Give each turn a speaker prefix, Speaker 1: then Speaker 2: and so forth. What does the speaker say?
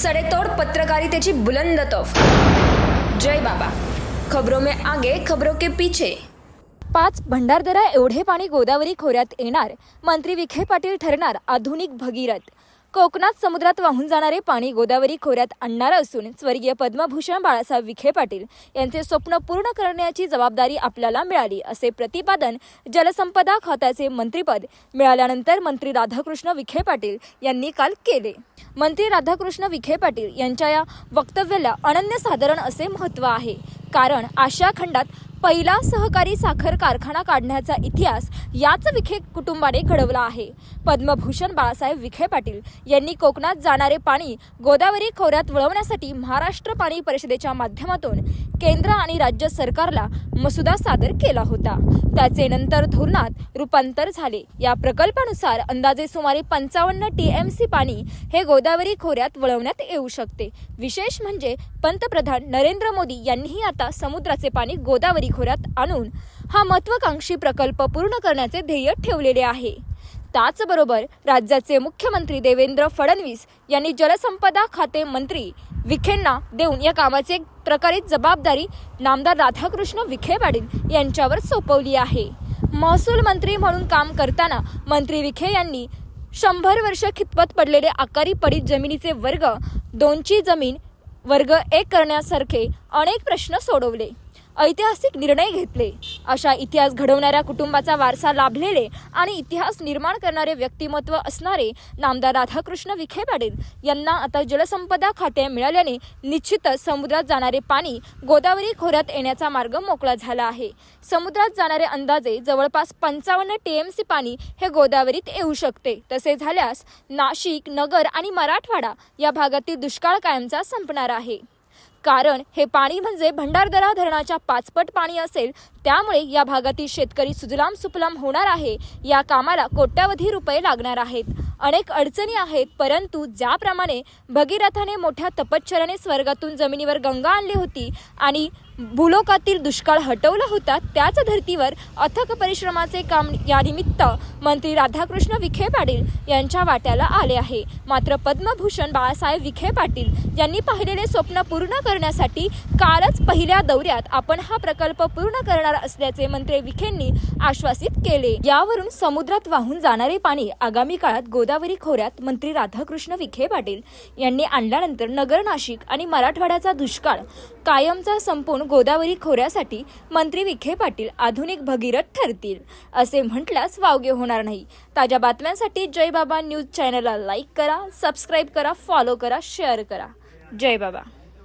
Speaker 1: सडेतोड पत्रकारितेची बुलंद तोफ. जय बाबा. खबरों में आगे खबरों के पीछे.
Speaker 2: पाच भंडारदरा एवढे पाणी गोदावरी खोऱ्यात येणार मंत्री विखे पाटील ठरणार आधुनिक भगीरथ. कोकणात समुद्रात वाहून जाणारे पाणी गोदावरी खोऱ्यात आणणार असून स्वर्गीय पद्मभूषण बाळासाहेब विखे पाटील यांचे स्वप्न पूर्ण करण्याची जबाबदारी आपल्याला मिळाली असे प्रतिपादन जलसंपदा खात्याचे मंत्रीपद मिळाल्यानंतर मंत्री राधाकृष्ण विखे पाटील यांनी काल केले. मंत्री राधाकृष्ण विखे पाटील यांच्या या वक्तव्याला अनन्यसाधारण असे महत्त्व आहे. कारण आशिया खंडात पहिला सहकारी साखर कारखाना काढण्याचा इतिहास याच विखे कुटुंबाने घडवला आहे. पद्मभूषण बाळासाहेब विखे पाटील यांनी कोकणात जाणारे पाणी गोदावरी खोऱ्यात वळवण्यासाठी महाराष्ट्र पाणी परिषदेच्या माध्यमातून केंद्र आणि राज्य सरकारला मसुदा सादर केला होता. त्याचे नंतर धोरणात रूपांतर झाले. या प्रकल्पानुसार अंदाजे सुमारे पंचावन्न टीएमसी पाणी हे गोदावरी खोऱ्यात वळवण्यात येऊ शकते. विशेष म्हणजे पंतप्रधान नरेंद्र मोदी यांनीही आता समुद्राचे पाणी गोदावरी खोऱ्यात आणून हा महत्वाकांक्षी प्रकल्प पूर्ण करण्याचे ध्येय ठेवलेले आहे. त्याचबरोबर राज्याचे मुख्यमंत्री देवेंद्र फडणवीस यांनी जलसंपदा खाते मंत्री विखेंना देऊन या कामाची एक प्रकारे जबाबदारी नामदार राधाकृष्ण विखे पाटील यांच्यावर सोपवली आहे. महसूल मंत्री म्हणून काम करताना मंत्री विखे यांनी शंभर वर्ष खितपत पडलेले आकारी पडीत जमिनीचे वर्ग दोनची जमीन वर्ग एक करण्यासारखे अनेक प्रश्न सोडवले. ऐतिहासिक निर्णय घेतले. अशा इतिहास घडवणाऱ्या कुटुंबाचा वारसा लाभलेले आणि इतिहास निर्माण करणारे व्यक्तिमत्व असणारे नामदार राधाकृष्ण विखे पाटील यांना आता जलसंपदा खाते मिळाल्याने निश्चितच समुद्रात जाणारे पाणी गोदावरी खोऱ्यात येण्याचा मार्ग मोकळा झाला आहे. समुद्रात जाणारे अंदाजे जवळपास पंचावन्न टीएमसी पाणी हे गोदावरीत येऊ शकते. तसे झाल्यास नाशिक नगर आणि मराठवाडा या भागातील दुष्काळ कायमचा संपणार आहे. कारण हे पाणी म्हणजे भंडारदरा धरणाच्या पाचपट पाणी असेल त्यामुळे या भागातील शेतकरी सुजलाम सुफलाम होणार आहे या कामाला कोट्यावधी रुपये लागणार आहेत. अनेक अडचणी आहेत परंतु ज्याप्रमाणे भगीरथाने मोठ्या तपश्चर्याने स्वर्गातून जमिनीवर गंगा आणली होती आणि भूलोकातील दुष्काळ हटवला होता त्याच धर्तीवर अथक परिश्रमाचे काम यानिमित्त मंत्री राधाकृष्ण विखे पाटील यांच्या वाट्याला आले आहे. मात्र पद्मभूषण बाळासाहेब विखे पाटील यांनी पाहिलेले स्वप्न पूर्ण करण्यासाठी कालच पहिल्या दौऱ्यात आपण हा प्रकल्प पूर्ण करणार असल्याचे मंत्री विखेंनी आश्वासित केले. यावरून समुद्रात वाहून जाणारे पाणी आगामी काळात गोदावरी खोऱ्यात मंत्री राधाकृष्ण विखे पाटील यांनी आणल्यानंतर नगर नाशिक आणि मराठवाड्याचा दुष्काळ कायमचा संपून गोदावरी खोऱ्यासाठी मंत्री विखे पाटील आधुनिक भगीरथ ठरतील असे म्हटल्यास वावगे होणार नाही. ताज्या बातम्यांसाठी जय बाबा न्यूज चॅनलला लाईक करा सबस्क्राईब करा फॉलो करा शेअर करा. जय बाबा